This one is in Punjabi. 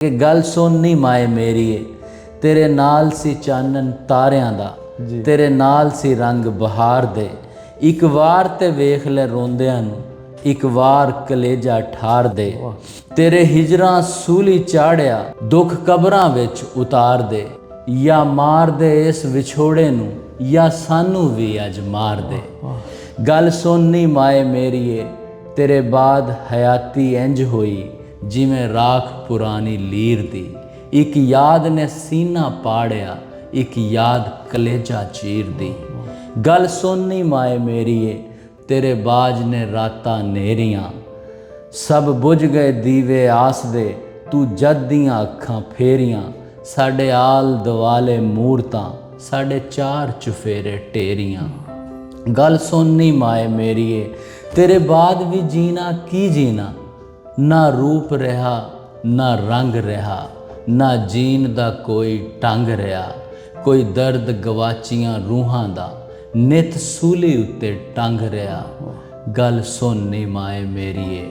ਕਿ ਗੱਲ ਸੁਣਨੀ ਮਾਏ ਮੇਰੀਏ ਤੇਰੇ ਨਾਲ ਸੀ ਚਾਨਣ ਤਾਰਿਆਂ ਦਾ। ਤੇਰੇ ਨਾਲ ਸੀ ਰੰਗ ਬਹਾਰ ਦੇ। ਇੱਕ ਵਾਰ ਤੇ ਵੇਖ ਲੈ ਰੋਂਦਿਆਂ ਨੂੰ। ਇੱਕ ਵਾਰ ਕਲੇਜਾ ਠਾਰ ਦੇ। ਤੇਰੇ ਹਿਜਰਾਂ ਸੂਲੀ ਚਾੜਿਆ ਦੁੱਖ ਕਬਰਾਂ ਵਿੱਚ ਉਤਾਰ ਦੇ। ਜਾਂ ਮਾਰ ਦੇ ਇਸ ਵਿਛੋੜੇ ਨੂੰ ਜਾਂ ਸਾਨੂੰ ਵੀ ਅੱਜ ਮਾਰ ਦੇ। ਗੱਲ ਸੁਣਨੀ ਮਾਏ ਮੇਰੀਏ ਤੇਰੇ ਬਾਦ ਹਯਾਤੀ ਇੰਜ ਹੋਈ। ਜਿਵੇਂ ਰਾਖ ਪੁਰਾਣੀ ਲੀਰ ਦੀ। ਇੱਕ ਯਾਦ ਨੇ ਸੀਨਾ ਪਾੜਿਆ, ਇੱਕ ਯਾਦ ਕਲੇਜਾ ਚੀਰਦੀ ਗੱਲ ਸੁਣਨੀ ਮਾਏ ਮੇਰੀਏ, ਤੇਰੇ ਬਾਜ ਨੇ ਰਾਤਾਂ ਨੇਰੀਆਂ। ਸਭ ਬੁਝ ਗਏ ਦੀਵੇ ਆਸ ਦੇ, ਤੂੰ ਜਦ ਦੀਆਂ ਅੱਖਾਂ ਫੇਰੀਆਂ। ਸਾਡੇ ਆਲ ਦਵਾਲੇ ਮੂਰਤਾਂ, ਸਾਡੇ ਚਾਰ ਚੁਫੇਰੇ ਟੇਰੀਆਂ। ਗੱਲ ਸੁਣਨੀ ਮਾਏ ਮੇਰੀਏ, ਤੇਰੇ ਬਾਦ ਵੀ ਜੀਣਾ ਕੀ ਜੀਣਾ? ਨਾ ਰੂਪ ਰਿਹਾ, ਨਾ ਰੰਗ ਰਿਹਾ, ਨਾ ਜੀਨ ਦਾ ਕੋਈ ਟੰਗ ਰਿਹਾ, ਕੋਈ ਦਰਦ ਗਵਾਚੀਆਂ ਰੂਹਾਂ ਦਾ, ਨਿਤ ਸੂਲੀ ਉੱਤੇ ਟੰਗ ਰਿਹਾ। ਗੱਲ ਸੁਣਨੀ ਮਾਏ ਮੇਰੀਏ